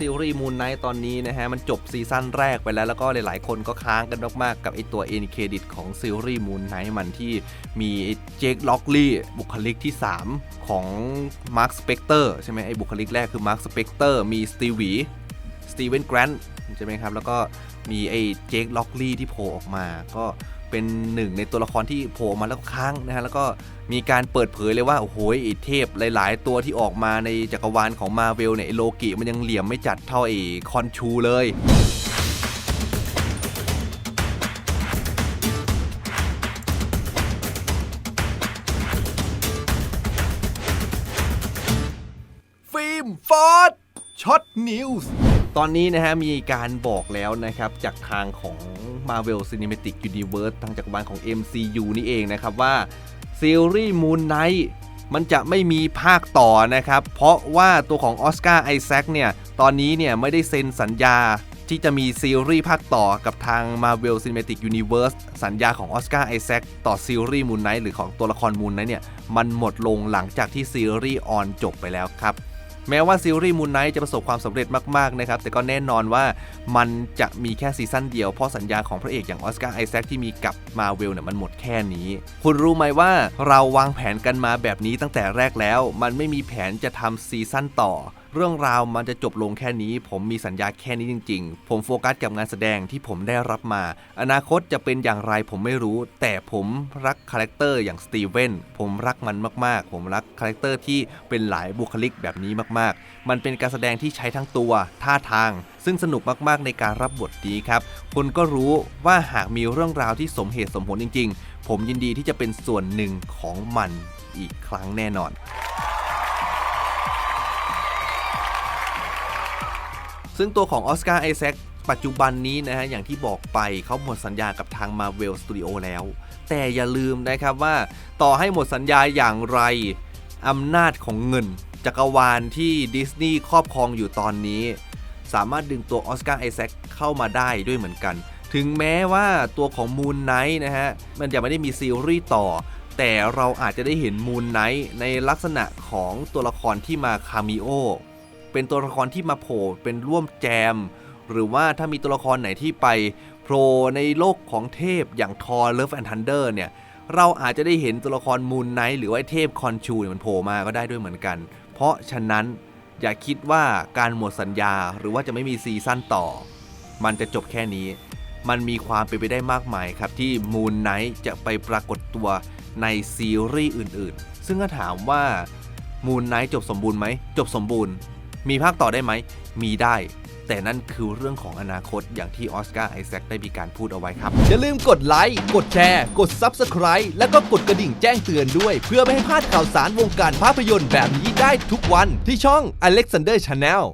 ซีรีส์มูนไนท์ตอนนี้นะฮะ มันจบซีซั่นแรกไปแล้ว แล้วก็หลาย ๆ คนก็ค้างกันมาก ๆ กับไอตัวเอ็นเครดิตของซีรีส์มูนไนท์มันที่มีเจคล็อกลี่บุคลิกที่ 3 ของมาร์คสเปกเตอร์ใช่ไหมไอบุคลิกแรกคือมาร์คสเปกเตอร์มีสตีวีสตีเวนแกรนด์ใช่ไหมครับ แล้วก็ มีไอ้เจคล็อกลี่ที่โผล่ออกมา ก็เป็นหนึ่งในตัวละครที่โผล่มาแล้วก็ค้างนะฮะแล้วก็มีการเปิดเผยเลยว่า โอ้โหไอเทพหลาย ๆ ตัวที่ออกมาในจักรวาลของมาเวลเนี่ยไอโลกิมันยังเหลี่ยมไม่จัดเท่าไอคอนชูเลยฟิล์มฟอร์ดช็อตนิวส์ ตอนนี้นะฮะมีการบอกแล้วนะครับจากทางของ Marvel Cinematic Universe ทางจักรวาลของ MCU นี่เองนะครับว่าซีรีส์ Moon Knight มันจะไม่มีภาคต่อนะครับ เพราะว่าตัวของออสการ์ไอแซคเนี่ย ตอนนี้เนี่ยไม่ได้เซ็นสัญญาที่จะมีซีรีส์ภาคต่อกับทาง Marvel Cinematic Universe สัญญาของออสการ์ไอแซคต่อซีรีส์ Moon Knight หรือของตัวละคร Moon Knight เนี่ย มันหมดลงหลังจากที่ซีรีส์ออนจบไปแล้วครับ แม้ว่าซีรีส์มูนไนท์จะประสบความสำเร็จมากๆนะครับแต่ก็แน่นอนว่ามันจะมีแค่ซีซั่นเดียวเพราะสัญญาของพระเอกอย่างออสการ์ไอแซคที่มีกับมาเวลเนี่ยมันหมดแค่นี้ คุณรู้ไหมว่าเราวางแผนกันมาแบบนี้ตั้งแต่แรกแล้ว มันไม่มีแผนจะทำซีซั่นต่อ เรื่องราวมันจะจบลงแค่นี้ ผมมีสัญญาแค่นี้จริง ๆ ผมโฟกัสกับงานแสดงที่ผมได้รับมา อนาคตจะเป็นอย่างไรผมไม่รู้ แต่ผมรักคาแรคเตอร์อย่างสตีเวนผมรักมันมากๆ ผมรักคาแรคเตอร์ที่เป็นหลายบุคลิกแบบนี้มากๆ มันเป็นการแสดงที่ใช้ทั้งตัวท่าทาง ซึ่งสนุกมากๆในการรับบทนี้ครับคุณก็รู้ว่าหากมีเรื่องราวที่สมเหตุสมผลจริง ๆ ผมยินดีที่จะเป็นส่วนหนึ่งของมันอีกครั้งแน่นอน ซึ่งตัวของออสการ์ไอแซคปัจจุบันนี้นะฮะอย่างที่บอกไปเขาหมดสัญญากับทาง Marvel Studio แล้ว แต่อย่าลืมนะครับว่าต่อให้หมดสัญญาอย่างไรอำนาจของเงิน จักรวาลที่ดิสนีย์ครอบครองอยู่ตอนนี้ สามารถดึงตัวออสการ์ไอแซคเข้ามาได้ด้วยเหมือนกัน ถึงแม้ว่าตัวของมูนไนท์นะฮะมันจะไม่ได้มีซีรีส์ต่อ แต่เราอาจจะได้เห็นมูนไนท์ในลักษณะของตัวละครที่มาคามิโอ เป็นตัวละครที่มาโผล่เป็นร่วมแจม หรือว่าถ้ามีตัวละครไหนที่ไปโผล่ในโลกของเทพอย่างทอร์เลิฟแอนด์ทันเดอร์เนี่ยเราอาจจะได้เห็นตัวละครมูนไนท์หรือว่าเทพคอนชูเนี่ยมันโผล่มาก็ได้ด้วยเหมือนกัน เพราะฉะนั้นอย่าคิดว่าการหมดสัญญาหรือว่าจะไม่มีซีซั่นต่อ มันจะจบแค่นี้ มันมีความเป็นไปได้มากมายครับ ที่มูนไนท์จะไปปรากฏตัวในซีรีส์อื่นๆ ซึ่งถ้าถามว่ามูนไนท์จบสมบูรณ์ไหม จบสมบูรณ์ มีภาคต่อได้ไหม มีได้ แต่นั่นคือเรื่องของอนาคตอย่างที่ออสการ์ไอแซคได้มีการพูดเอาไว้ครับ อย่าลืมกดไลค์ กดแชร์ กด Subscribe แล้วก็กดกระดิ่งแจ้งเตือนด้วย เพื่อไม่ให้พลาดข่าวสารวงการภาพยนตร์แบบนี้ได้ทุกวันที่ช่อง Alexander Channel